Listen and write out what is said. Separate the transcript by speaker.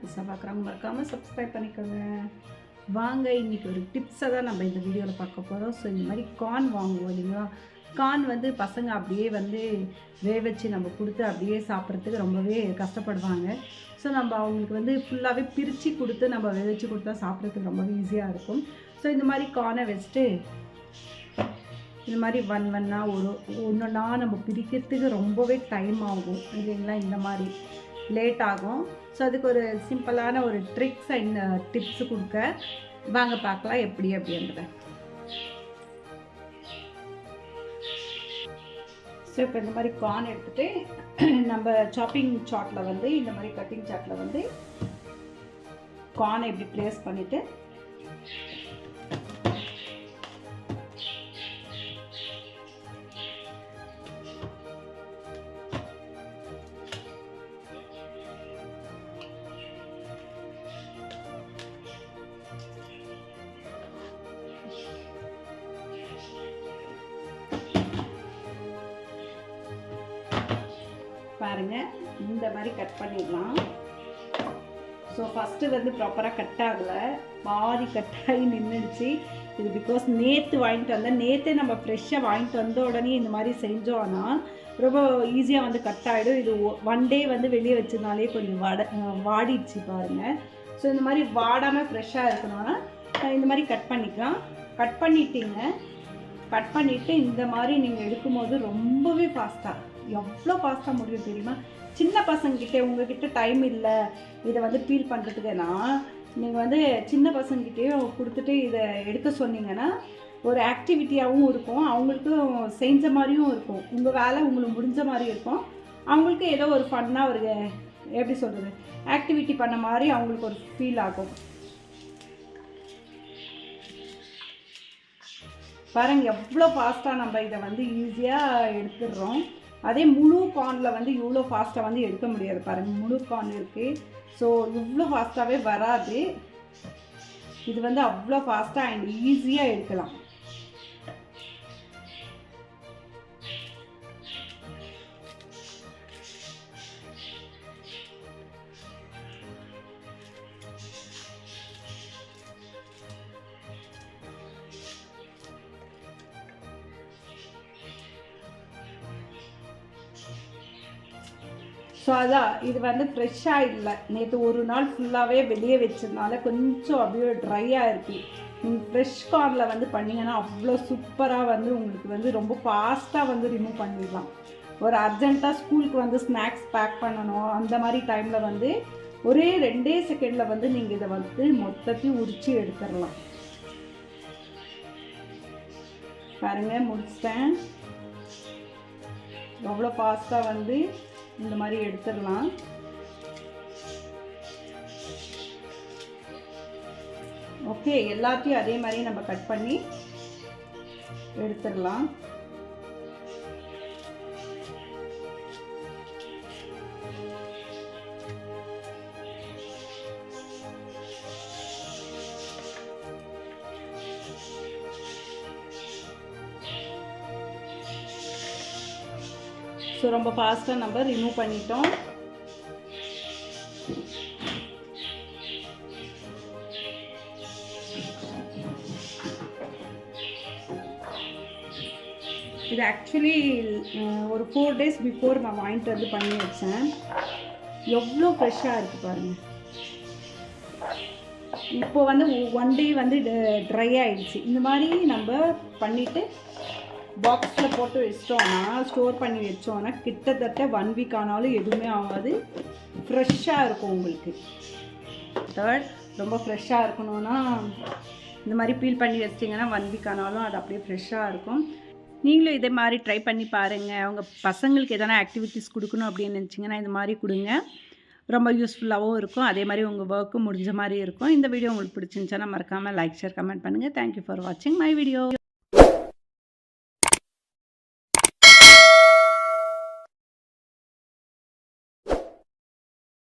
Speaker 1: புதுசாக பார்க்குறவங்க மறக்காமல் சப்ஸ்கிரைப் பண்ணிக்கோங்க. வாங்க இன்றைக்கி ஒரு டிப்ஸை தான் நம்ம இந்த வீடியோவில் பார்க்க போகிறோம் ஸோ இந்த மாதிரி கார்ன் வாங்குவோம் இல்லைங்களா? கார்ன் வந்து பசங்க அப்படியே வந்து வேக வச்சு நம்ம கொடுத்து அப்படியே சாப்பிட்றதுக்கு ரொம்பவே கஷ்டப்படுவாங்க. ஸோ நம்ம அவங்களுக்கு வந்து ஃபுல்லாகவே பிரித்து கொடுத்து நம்ம வேக வச்சு கொடுத்தா சாப்பிட்றதுக்கு ரொம்பவே ஈஸியாக இருக்கும். ஸோ இந்த மாதிரி கார்னை வச்சுட்டு இந்த மாதிரி ஒன் ஒன்னா ஒரு ஒன்று ஒன்றா நம்ம பிரிக்கிறதுக்கு ரொம்பவே டைம் ஆகும். இல்லைங்களா? இந்த மாதிரி. லேட் ஆகும். ஸோ அதுக்கு ஒரு சிம்பிளான ஒரு ட்ரிக்ஸ் அண்ட் டிப்ஸ் கொடுக்க. வாங்க பார்க்கலாம் எப்படி அப்படின்றத. ஸோ இப்போ இந்த மாதிரி கார்ன் எடுத்துகிட்டு நம்ம சாப்பிங் சாட்டில் வந்து இந்த மாதிரி கட்டிங் சாட்டில் வந்து கார்னை இப்படி ப்ளேஸ் பண்ணிவிட்டு பாருங்க இந்த மாதிரி கட் பண்ணிடலாம். ஸோ ஃபஸ்ட்டு வந்து ப்ராப்பராக கட் ஆகலை. பாதி கட் ஆகி நின்றுடுச்சு இது பிகாஸ் நேற்று வாங்கிட்டு வந்தேன் நேற்றே நம்ம ஃப்ரெஷ்ஷாக வாங்கிட்டு வந்த உடனே இந்த மாதிரி செஞ்சோன்னா ரொம்ப ஈஸியாக வந்து கட் ஆகிடும் இது ஒன் டே வந்து வெளியே வச்சதுனாலே கொஞ்சம் வட வாடிடுச்சு பாருங்கள் ஸோ இந்த மாதிரி வாடாமல் ஃப்ரெஷ்ஷாக இருக்கணும்னா இந்த மாதிரி கட் பண்ணிக்கலாம். கட் பண்ணிட்டீங்க. கட் பண்ணிவிட்டு இந்த மாதிரி நீங்கள் எடுக்கும்போது ரொம்பவே ஃபாஸ்ட்டாக எவ்வளோ ஃபாஸ்ட்டாக முடியும் தெரியுமா? சின்ன பசங்கக்கிட்ட உங்ககிட்ட டைம் இல்லை இதை வந்து ஃபீல் பண்ணுறதுக்குன்னா நீங்கள் வந்து சின்ன பசங்கக்கிட்டேயும் கொடுத்துட்டு இதை எடுக்க சொன்னீங்கன்னா ஒரு ஆக்டிவிட்டியாகவும் இருக்கும். அவங்களுக்கும் செஞ்ச மாதிரியும் இருக்கும். உங்கள் வேலை உங்களுக்கு முடிஞ்ச மாதிரியும் இருக்கும். அவங்களுக்கு ஏதோ ஒரு ஃபன்னாக ஒரு எப்படி சொல்கிறது ஆக்டிவிட்டி பண்ண மாதிரி அவங்களுக்கு ஒரு ஃபீல் ஆகும். பாருங்கள் எவ்வளோ ஃபாஸ்ட்டாக நம்ம இதை வந்து ஈஸியாக எடுத்துடுறோம். அதே முழு கார்னில் வந்து இவ்வளோ ஃபாஸ்ட்டாக வந்து எடுக்க முடியாது பாருங்கள் முழு கார்ன் இருக்குது ஸோ இவ்வளோ ஃபாஸ்ட்டாகவே வராது. இது வந்து அவ்வளோ ஃபாஸ்ட்டாக அண்ட் ஈஸியாக எடுக்கலாம். ஸோ அதான் இது வந்து ஃப்ரெஷ்ஷாக இல்லை. நேற்று ஒரு நாள் ஃபுல்லாகவே வெளியே வச்சதுனால கொஞ்சம் அப்படியே ட்ரையாக இருக்குது நீங்கள் ஃப்ரெஷ் கார்னில் வந்து பண்ணிங்கன்னா அவ்வளோ சூப்பராக வந்து உங்களுக்கு வந்து ரொம்ப ஃபாஸ்ட்டாக வந்து ரிமூவ் பண்ணிடலாம். ஒரு அர்ஜெண்ட்டாக ஸ்கூலுக்கு வந்து ஸ்நாக்ஸ் பேக் பண்ணணும். அந்த மாதிரி டைமில் வந்து ஒரே ரெண்டே செகண்டில் வந்து நீங்கள் இதை வந்து மொத்தத்தையும் உரித்து எடுத்துடலாம். பாருங்கள் முடிச்சிட்டேன். எவ்வளோ ஃபாஸ்ட்டாக வந்து இந்த மாதிரி எடுத்துடலாம். ஓகே எல்லாத்தையும் அதே மாதிரி நம்ம கட் பண்ணி எடுத்துடலாம். ஸோ ரொம்ப ஃபாஸ்ட்டாக நம்ம ரிமூவ் பண்ணிட்டோம். இது ஆக்சுவலி uh, ஒரு ஃபோர் டேஸ் பிஃபோர் நான் வாங்கிட்டு வந்து பண்ணி வச்சேன். எவ்வளோ ஃப்ரெஷ்ஷாக இருக்குது பாருங்கள் இப்போ வந்து ஒன் டே வந்து ட்ரை ஆகிடுச்சு இந்த மாதிரி நம்ம பண்ணிவிட்டு பாக்ஸில் போட்டு வச்சிட்டோன்னா ஸ்டோர் பண்ணி வச்சோன்னா கிட்டத்தட்ட ஒன் வீக் ஆனாலும் எதுவுமே ஆகாது. ஃப்ரெஷ்ஷாக இருக்கும் உங்களுக்கு. தேர்ட் ரொம்ப ஃப்ரெஷ்ஷாக இருக்கணும்னா இந்த மாதிரி பீல் பண்ணி வச்சிட்டிங்கன்னா ஒன் வீக் ஆனாலும் அது அப்படியே ஃப்ரெஷ்ஷாக இருக்கும். நீங்களும் இதே மாதிரி ட்ரை பண்ணி பாருங்கள் அவங்க பசங்களுக்கு எதனா ஆக்டிவிட்டீஸ் கொடுக்கணும் அப்படின்னு நினச்சிங்கன்னா இந்த மாதிரி கொடுங்க. ரொம்ப யூஸ்ஃபுல்லாகவும் இருக்கும். அதே மாதிரி உங்கள் ஒர்க்கும் முடிஞ்ச மாதிரி இருக்கும். இந்த வீடியோ உங்களுக்கு பிடிச்சிருந்துச்சுன்னா மறக்காமல் லைக் ஷேர் கமெண்ட் பண்ணுங்கள் தேங்க்யூ ஃபார் வாட்சிங் மை வீடியோ